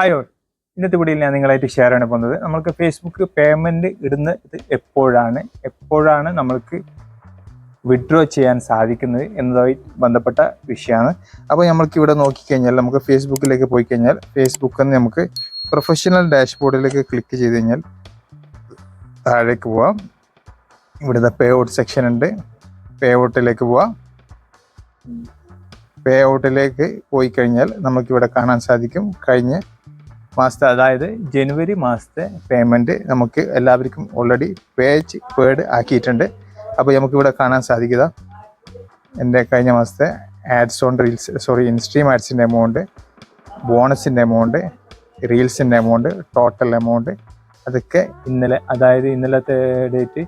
Hi ഇന്നത്തെ വീഡിയോയിൽ ഞാൻ നിങ്ങളായിട്ട് ഷെയർ ആണ് പോകുന്നത് നമ്മൾക്ക് ഫേസ്ബുക്ക് പേയ്മെന്റ് ഇടുന്ന ഇത് എപ്പോഴാണ്? എപ്പോഴാണ് നമ്മൾക്ക് വിഡ്രോ ചെയ്യാൻ സാധിക്കുന്നത് എന്നതുമായി ബന്ധപ്പെട്ട വിഷയമാണ്. അപ്പോൾ നമ്മൾക്ക് ഇവിടെ നോക്കിക്കഴിഞ്ഞാൽ നമുക്ക് ഫേസ്ബുക്കിലേക്ക് പോയി കഴിഞ്ഞാൽ ഫേസ്ബുക്കിൽ നിന്ന് നമുക്ക് പ്രൊഫഷണൽ ഡാഷ്ബോർഡിലേക്ക് ക്ലിക്ക് ചെയ്ത് കഴിഞ്ഞാൽ താഴേക്ക് പോവാം. ഇവിടുത്തെ പേ ഔട്ട് സെക്ഷൻ ഉണ്ട്. പേ ഔട്ടിലേക്ക് പോവാം. പേ ഔട്ടിലേക്ക് പോയി കഴിഞ്ഞാൽ നമുക്കിവിടെ കാണാൻ സാധിക്കും. കഴിഞ്ഞ മാസത്തെ അതായത് ജനുവരി മാസത്തെ പേയ്മെന്റ് നമുക്ക് എല്ലാവർക്കും ഓൾറെഡി പേജ് പേഡ് ആക്കിയിട്ടുണ്ട്. അപ്പോൾ നമുക്കിവിടെ കാണാൻ സാധിക്കുക. എന്റെ കഴിഞ്ഞ മാസത്തെ ads on reels sorry instream ആഡ്സിന്റെ amount ബോണസിന്റെ എമൗണ്ട് റീൽസിന്റെ എമൗണ്ട് ടോട്ടൽ എമൗണ്ട് അതൊക്കെ ഇന്നലെ അതായത് ഇന്നലത്തെ ഡേറ്റ്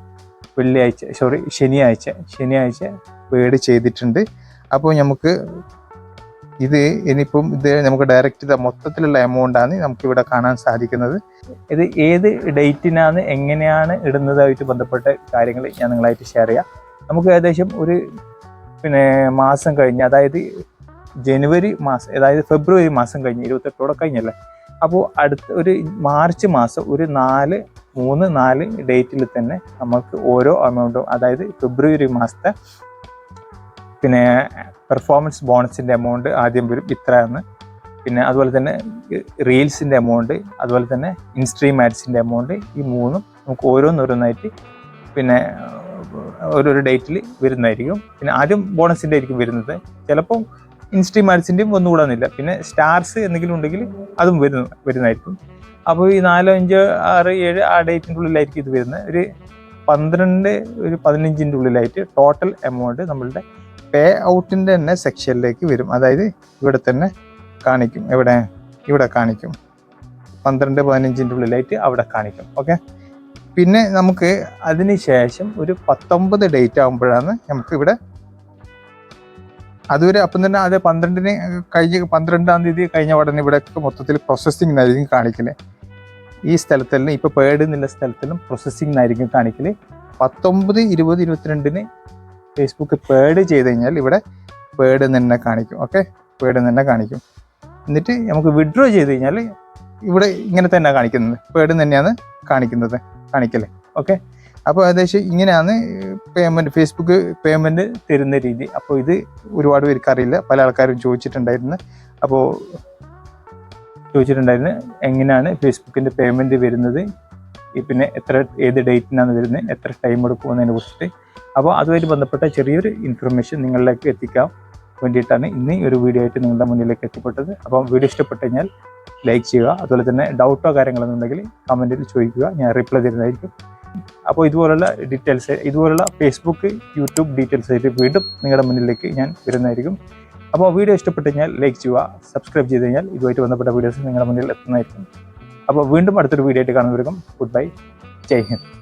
വെള്ളിയാഴ്ച സോറി ശനിയാഴ്ച ശനിയാഴ്ച പേഡ് ചെയ്തിട്ടുണ്ട്. അപ്പോൾ നമുക്ക് ഇത് ഇനിയിപ്പം ഇത് നമുക്ക് ഡയറക്റ്റ് മൊത്തത്തിലുള്ള എമൗണ്ട് ആണ് നമുക്ക് ഇവിടെ കാണാൻ സാധിക്കുന്നത്. ഇത് ഏത് ഡേറ്റിനാണ് എങ്ങനെയാണ് ഇടുന്നതായിട്ട് ബന്ധപ്പെട്ട കാര്യങ്ങൾ ഞാൻ നിങ്ങളായിട്ട് ഷെയർ ചെയ്യാം. നമുക്ക് ഏകദേശം ഒരു പിന്നെ മാസം കഴിഞ്ഞ് അതായത് ജനുവരി മാസം അതായത് ഫെബ്രുവരി മാസം കഴിഞ്ഞ് ഇരുപത്തെട്ടോടെ കഴിഞ്ഞല്ലേ? അപ്പോൾ അടുത്ത ഒരു മാർച്ച് മാസം ഒരു നാല് മൂന്ന് നാല് ഡേറ്റിൽ തന്നെ നമുക്ക് ഓരോ എമൗണ്ടും അതായത് ഫെബ്രുവരി മാസത്തെ പിന്നെ പെർഫോമൻസ് ബോണസിന്റെ എമൗണ്ട് ആദ്യം വരും ഇത്ര എന്ന് പിന്നെ അതുപോലെ തന്നെ റീൽസിന്റെ എമൗണ്ട് അതുപോലെ തന്നെ ഇൻസ്ട്രീം ആഡ്സിന്റെ എമൗണ്ട് ഈ മൂന്നും നമുക്ക് ഓരോന്നോരോന്നായിട്ട് പിന്നെ ഓരോരോ ഡേറ്റിൽ വരുന്നതായിരിക്കും. പിന്നെ ആദ്യം ബോണസിന്റെ ആയിരിക്കും വരുന്നത്. ചിലപ്പം ഇൻസ്ട്രീം ആഡ്സിന്റെയും ഒന്നും കൂടാന്നില്ല പിന്നെ സ്റ്റാർസ് എന്തെങ്കിലും ഉണ്ടെങ്കിൽ അതും വരുന്ന വരുന്നതായിരിക്കും. അപ്പോൾ ഈ നാലോ അഞ്ചോ ആറ് ഏഴ് ആ ഡേറ്റിന്റെ ഉള്ളിലായിരിക്കും ഇത് വരുന്നത്. ഒരു പന്ത്രണ്ട് ഒരു പതിനഞ്ചിന്റെ ഉള്ളിലായിട്ട് ടോട്ടൽ എമൗണ്ട് നമ്മളുടെ പേ ഔട്ടിന്റെ തന്നെ സെക്ഷനിലേക്ക് വരും. അതായത് ഇവിടെ തന്നെ കാണിക്കും. എവിടെ? ഇവിടെ കാണിക്കും. പന്ത്രണ്ട് പതിനഞ്ചിന്റെ ഉള്ളിലായിട്ട് അവിടെ കാണിക്കും. ഓക്കെ പിന്നെ നമുക്ക് അതിന് ശേഷം ഒരു പത്തൊമ്പത് ഡേറ്റ് ആകുമ്പോഴാണ് നമുക്ക് ഇവിടെ അതുവരെ അപ്പം തന്നെ അത് പന്ത്രണ്ടിന് കഴിഞ്ഞ് പന്ത്രണ്ടാം തീയതി കഴിഞ്ഞ ഉടനെ ഇവിടെ മൊത്തത്തിൽ പ്രോസസ്സിംഗ് ആയിരിക്കും കാണിക്കൽ. ഈ സ്ഥലത്തെല്ലാം ഇപ്പോൾ പേഡ് എന്നുള്ള സ്ഥലത്തെല്ലാം പ്രോസസ്സിംഗ് ആയിരിക്കും കാണിക്കൽ. പത്തൊമ്പത് ഇരുപത് ഇരുപത്തിരണ്ടിന് ഫേസ്ബുക്ക് പേഡ് ചെയ്ത് കഴിഞ്ഞാൽ ഇവിടെ പേഡ് തന്നെ കാണിക്കും ഓക്കെ പേഡ് തന്നെ കാണിക്കും. എന്നിട്ട് നമുക്ക് വിഡ്രോ ചെയ്ത് കഴിഞ്ഞാൽ ഇവിടെ ഇങ്ങനെ തന്നെ കാണിക്കുന്നത്. പേഡ് തന്നെയാണ് കാണിക്കുന്നത് കാണിക്കൽ ഓക്കെ അപ്പോൾ ഏകദേശം ഇങ്ങനെയാണ് പേയ്മെന്റ് ഫേസ്ബുക്ക് പേയ്മെന്റ് തരുന്ന രീതി. അപ്പോൾ ഇത് ഒരുപാട് പേർക്ക് അറിയില്ല പല ആൾക്കാരും ചോദിച്ചിട്ടുണ്ടായിരുന്നു. അപ്പോൾ ചോദിച്ചിട്ടുണ്ടായിരുന്നു എങ്ങനെയാണ് ഫേസ്ബുക്കിന്റെ പേയ്മെന്റ് വരുന്നത്? പിന്നെ എത്ര ഏത് ഡേറ്റിനാണ് വരുന്നത്? എത്ര ടൈം എടുക്കുമെന്നതിനെ കുറിച്ചിട്ട് അപ്പോൾ അതുമായിട്ട് ബന്ധപ്പെട്ട ചെറിയൊരു ഇൻഫർമേഷൻ നിങ്ങളിലേക്ക് എത്തിക്കാൻ വേണ്ടിയിട്ടാണ് ഇന്ന് ഒരു വീഡിയോ ആയിട്ട് നിങ്ങളുടെ മുന്നിലേക്ക് എത്തിപ്പെട്ടത്. അപ്പോൾ വീഡിയോ ഇഷ്ടപ്പെട്ട് കഴിഞ്ഞാൽ ലൈക്ക് ചെയ്യുക അതുപോലെ തന്നെ ഡൗട്ടോ കാര്യങ്ങളൊന്നുണ്ടെങ്കിൽ കമന്റിൽ ചോദിക്കുക. ഞാൻ റിപ്ലൈ തരുന്നതായിരിക്കും. അപ്പോൾ ഇതുപോലുള്ള ഡീറ്റെയിൽസ് ഇതുപോലുള്ള ഫേസ്ബുക്ക് യൂട്യൂബ് ഡീറ്റെയിൽസ് ആയിട്ട് വീണ്ടും നിങ്ങളുടെ മുന്നിലേക്ക് ഞാൻ വരുന്നതായിരിക്കും. അപ്പോൾ വീഡിയോ ഇഷ്ടപ്പെട്ട് കഴിഞ്ഞാൽ ലൈക്ക് ചെയ്യുക സബ്സ്ക്രൈബ് ചെയ്ത് കഴിഞ്ഞാൽ ഇതുമായിട്ട് ബന്ധപ്പെട്ട വീഡിയോസ് നിങ്ങളുടെ മുന്നിൽ എത്തുന്നതായിരിക്കും. അപ്പോൾ വീണ്ടും അടുത്തൊരു വീഡിയോ ആയിട്ട് കാണുന്നവർക്കും ഗുഡ് ബൈ ജയ് ഹിന്ദ്.